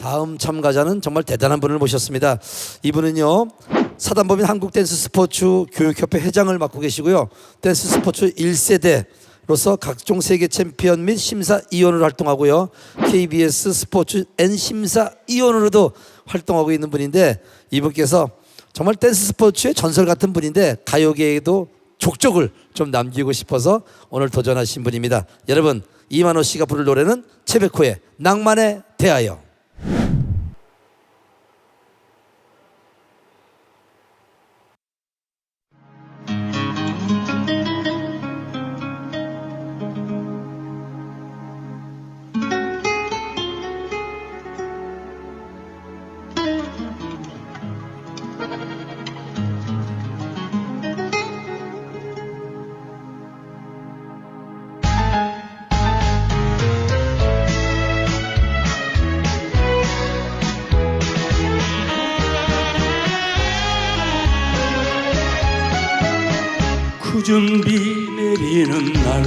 다음 참가자는 정말 대단한 분을 모셨습니다. 이분은요 사단법인 한국 댄스 스포츠 교육협회 회장을 맡고 계시고요. 댄스 스포츠 1세대로서 각종 세계 챔피언 및 심사위원으로 활동하고요. KBS 스포츠 N 심사위원으로도 활동하고 있는 분인데 이분께서 정말 댄스 스포츠의 전설 같은 분인데 가요계에도 족적을 좀 남기고 싶어서 오늘 도전하신 분입니다. 여러분 이만호 씨가 부를 노래는 채베코의 낭만에 대하여. 굳은 비 내리는 날.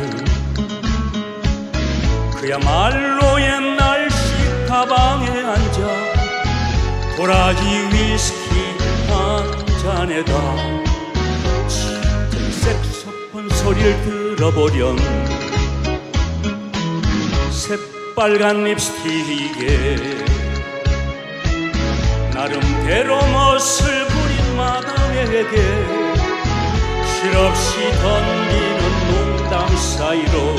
그야말로 옛날식 가방에 앉아 도라지 위스키 한 잔에다 짙은 색소폰 소리를 들어보렴. 새빨간 립스틱에 나름대로 멋을 부린 마담에게 실없이 던지는 농담 사이로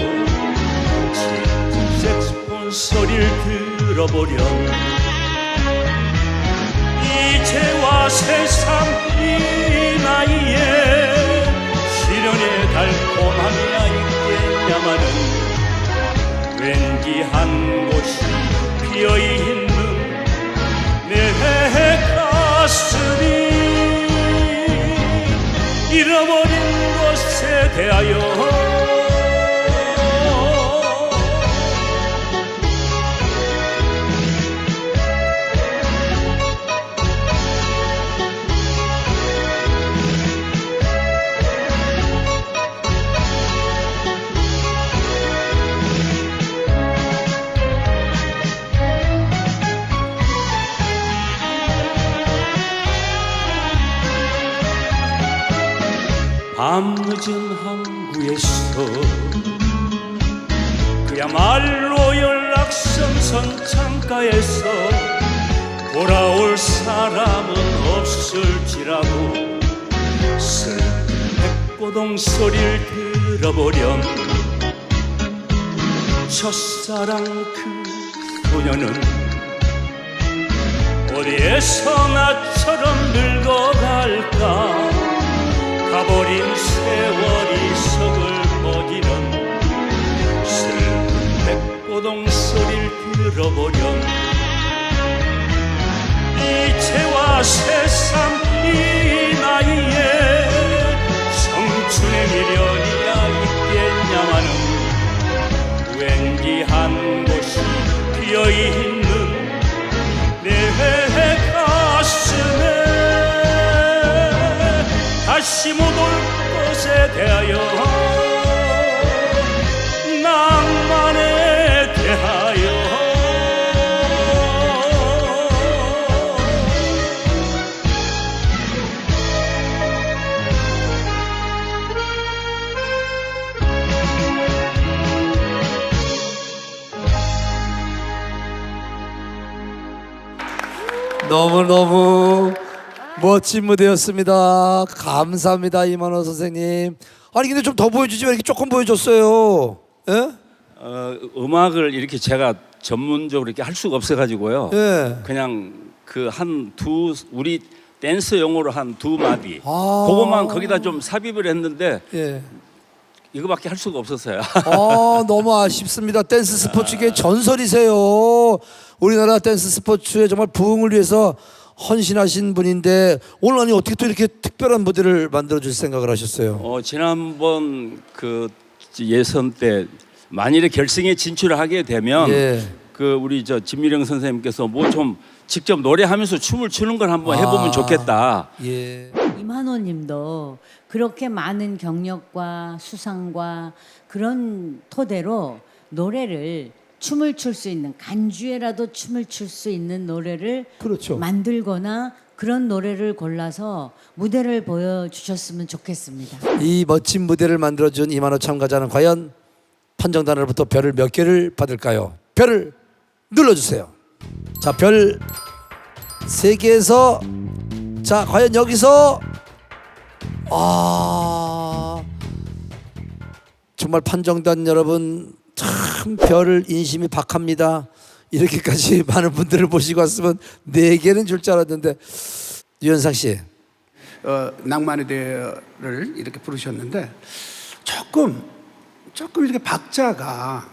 짙은 색소폰 소리를 들어보렴. 이제와 세상 이 나이에 시련의 달콤함이야 있겠냐마는 왠지 한 곳이 비어있는 것에 대하 밤 늦은 항구에서 그야말로 연락선선 창가에서 돌아올 사람은 없을지라도 슬픈 백고동 소리를 들어보렴. 첫사랑 그 소녀는 어디에서 나 새삼 이 나이에 청춘의 미련이야 있겠냐마는 왠지 한 곳이 비어있는 내 가슴에 다시 못 올 것에 대하여 너무너무 멋진 무대였습니다. 감사합니다. 이만호 선생님. 아니 근데 좀 더 보여주지 왜 이렇게 조금 보여줬어요? 예? 어, 음악을 이렇게 제가 전문적으로 이렇게 할 수가 없어가지고요. 예. 그냥 그 한 두 우리 댄스 용어로 한 두 마디 아. 그것만 거기다 좀 삽입을 했는데 예. 이거밖에 할 수가 없었어요. 아 너무 아쉽습니다. 댄스 스포츠계 전설이세요. 우리나라 댄스 스포츠의 정말 부흥을 위해서 헌신하신 분인데 오늘 아니 어떻게 또 이렇게 특별한 무대를 만들어 줄 생각을 하셨어요? 어, 지난번 그 예선 때 만일에 결승에 진출을 하게 되면 예. 그 우리 저 진미령 선생님께서 뭐 좀 직접 노래하면서 춤을 추는 걸 한번 해보면 아. 좋겠다. 예. 임한호님도 그렇게 많은 경력과 수상과 그런 토대로 노래를 춤을 출 수 있는 간주에라도 춤을 출 수 있는 노래를 그렇죠. 만들거나 그런 노래를 골라서 무대를 보여주셨으면 좋겠습니다. 이 멋진 무대를 만들어준 이만호 참가자는 과연 판정단으로부터 별을 몇 개를 받을까요? 별을 눌러주세요. 자, 별세 개에서 자, 과연 여기서 아 정말 판정단 여러분 참 별을 인심이 박합니다. 이렇게까지 많은 분들을 모시고 왔으면 네 개는 줄 줄 알았는데 유현상 씨. 어, 낭만의 대를 이렇게 부르셨는데 조금 조금 이렇게 박자가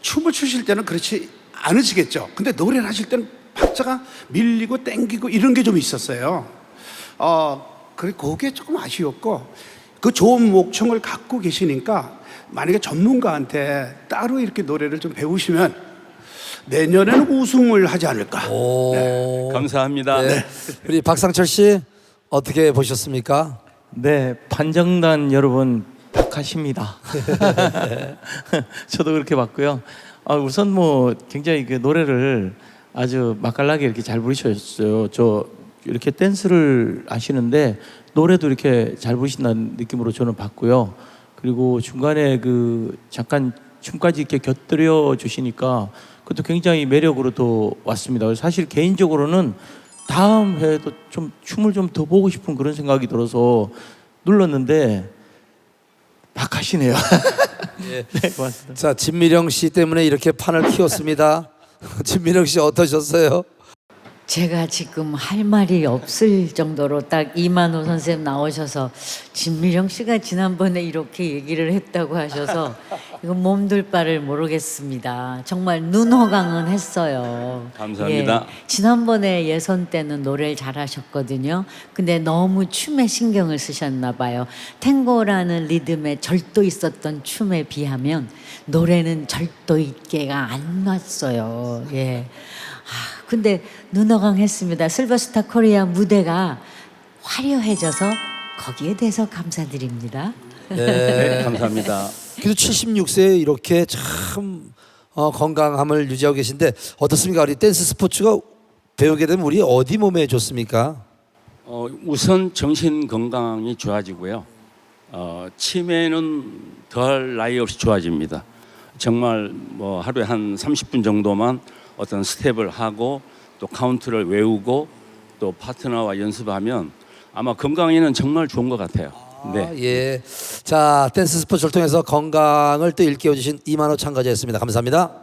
춤을 추실 때는 그렇지 않으시겠죠. 근데 노래를 하실 때는 박자가 밀리고 땡기고 이런 게 좀 있었어요. 어, 그래 그게 조금 아쉬웠고 그 좋은 목청을 갖고 계시니까 만약에 전문가한테 따로 이렇게 노래를 좀 배우시면 내년에는 우승을 하지 않을까. 오. 감사합니다. 네. 우리 박상철 씨 어떻게 보셨습니까? 네, 판정단 여러분 박하십니다. 저도 그렇게 봤고요. 아, 우선 뭐 굉장히 그 노래를 아주 맛깔나게 이렇게 잘 부르셨어요. 저 이렇게 댄스를 하시는데 노래도 이렇게 잘 부르신다는 느낌으로 저는 봤고요. 그리고 중간에 그 잠깐 춤까지 이렇게 곁들여 주시니까 그것도 굉장히 매력으로 또 왔습니다. 사실 개인적으로는 다음 회에도 좀 춤을 좀 더 보고 싶은 그런 생각이 들어서 눌렀는데 박하시네요. 네, 고맙습니다. 자, 진미령 씨 때문에 이렇게 판을 키웠습니다. 진미령 씨 어떠셨어요? 제가 지금 할 말이 없을 정도로 딱 이만호 선생님 나오셔서 진미령 씨가 지난번에 이렇게 얘기를 했다고 하셔서 이거 몸둘 바를 모르겠습니다. 정말 눈호강은 했어요. 감사합니다. 예, 지난번에 예선 때는 노래를 잘하셨거든요. 근데 너무 춤에 신경을 쓰셨나 봐요. 탱고라는 리듬에 절도 있었던 춤에 비하면 노래는 절도 있게가 안 났어요. 예. 아, 근데 눈호강 했습니다. 실버스타 코리아 무대가 화려해져서 거기에 대해서 감사드립니다. 네, 감사합니다. 그래도 76세에 이렇게 참 어, 건강함을 유지하고 계신데 어떻습니까? 우리 댄스 스포츠가 배우게 되면 우리 어디 몸에 좋습니까? 어, 우선 정신 건강이 좋아지고요. 어, 치매는 덜 나이 없이 좋아집니다. 정말 뭐 하루에 한 30분 정도만 어떤 스텝을 하고 또 카운트를 외우고 또 파트너와 연습하면 아마 건강에는 정말 좋은 것 같아요. 네. 아, 예. 자, 댄스 스포츠를 통해서 건강을 또 일깨워 주신 이만호 참가자였습니다. 감사합니다.